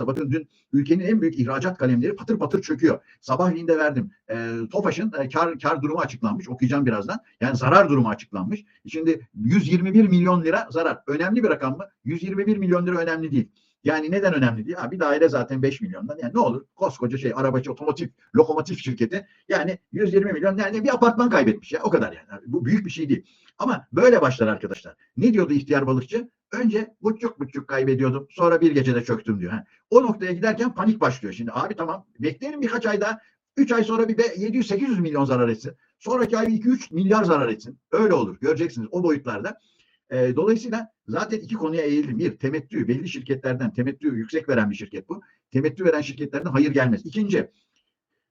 Bakın dün ülkenin en büyük ihracat kalemleri patır patır çöküyor. Sabahleyin de verdim. E, TOFAŞ'ın e, kar, kar durumu açıklanmış. Okuyacağım birazdan. Yani zarar durumu açıklanmış. Şimdi 121 milyon lira zarar. Önemli bir rakam mı? 121 milyon lira önemli değil. Yani neden önemli değil? Ha, bir daire zaten 5 milyondan. Yani ne olur? Koskoca şey arabacı otomotiv lokomotif şirketi yani 120 milyon yani bir apartman kaybetmiş ya o kadar yani. Bu büyük bir şey değil. Ama böyle başlar arkadaşlar. Ne diyordu ihtiyar balıkçı? Önce buçuk buçuk kaybediyordum. Sonra bir gecede çöktüm diyor. O noktaya giderken panik başlıyor. Şimdi abi tamam bekleyelim birkaç ay daha. 3 ay sonra bir de 700-800 milyon zarar etsin. Sonraki ay 2-3 milyar zarar etsin. Öyle olur. Göreceksiniz o boyutlarda. E, dolayısıyla zaten iki konuya eğildim. Bir, temettü. Belli şirketlerden temettü yüksek veren bir şirket bu. Temettü veren şirketlerden hayır gelmez. İkinci,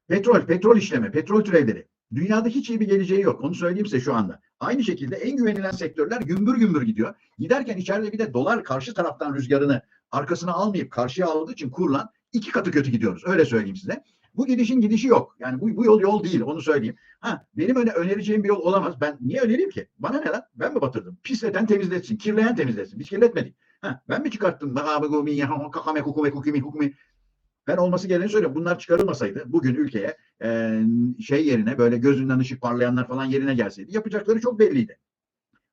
petrol, petrol işleme, petrol türevleri. Dünyada hiç iyi bir geleceği yok. Onu söyleyeyim size şu anda. Aynı şekilde en güvenilen sektörler gümbür gümbür gidiyor. Giderken içeride bir de dolar karşı taraftan rüzgarını arkasına almayıp karşıya aldığı için kurlan iki katı kötü gidiyoruz. Öyle söyleyeyim size. Bu gidişin gidişi yok. Yani bu, bu yol yol değil. Onu söyleyeyim. Ha, benim öne önereceğim bir yol olamaz. Ben niye önereyim ki? Bana ne lan? Ben mi batırdım? Pisleten temizletsin. Kirleyen temizletsin. Biz kirletmedik. Ha, ben mi çıkarttım? Ben olması gerekeni söylüyorum. Bunlar çıkarılmasaydı bugün ülkeye e, şey yerine böyle gözünden ışık parlayanlar falan yerine gelseydi yapacakları çok belliydi.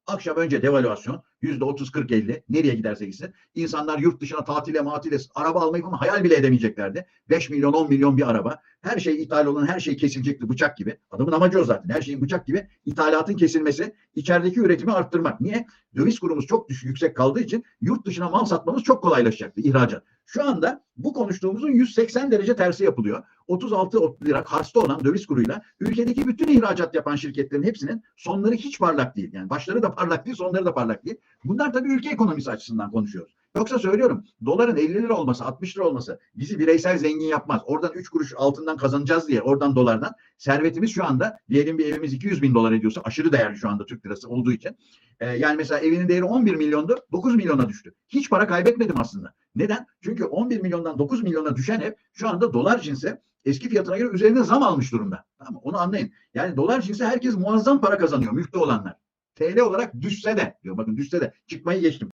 Akşam önce devalüasyon yüzde otuz kırk elli nereye giderse gitsin. İnsanlar yurt dışına tatile matile araba almayı falan hayal bile edemeyeceklerdi. 5 milyon 10 milyon bir araba. Her şey ithal olan her şey kesilecekti bıçak gibi. Adamın amacı o zaten. Her şeyin bıçak gibi ithalatın kesilmesi, içerideki üretimi arttırmak. Niye? Döviz kurumuz çok düşük yüksek kaldığı için yurt dışına mal satmamız çok kolaylaşacaktı ihracat. Şu anda bu konuştuğumuzun 180 derece tersi yapılıyor. 36 lira hasta olan döviz kuruyla ülkedeki bütün ihracat yapan şirketlerin hepsinin sonları hiç parlak değil. Yani başları da parlak değil, sonları da parlak değil. Bunlar tabii ülke ekonomisi açısından konuşuyoruz. Yoksa söylüyorum doların 50 lira olması 60 lira olması bizi bireysel zengin yapmaz. Oradan 3 kuruş altından kazanacağız diye oradan dolardan servetimiz şu anda diyelim bir evimiz 200 bin dolar ediyorsa aşırı değerli şu anda Türk lirası olduğu için. Ee, yani mesela evinin değeri 11 milyondu 9 milyona düştü. Hiç para kaybetmedim aslında. Neden? Çünkü 11 milyondan 9 milyona düşen ev şu anda dolar cinse eski fiyatına göre üzerine zam almış durumda. Tamam Onu anlayın. Yani dolar cinsi herkes muazzam para kazanıyor mülkte olanlar. TL olarak düşse de diyor bakın düşse de çıkmayı geçtim.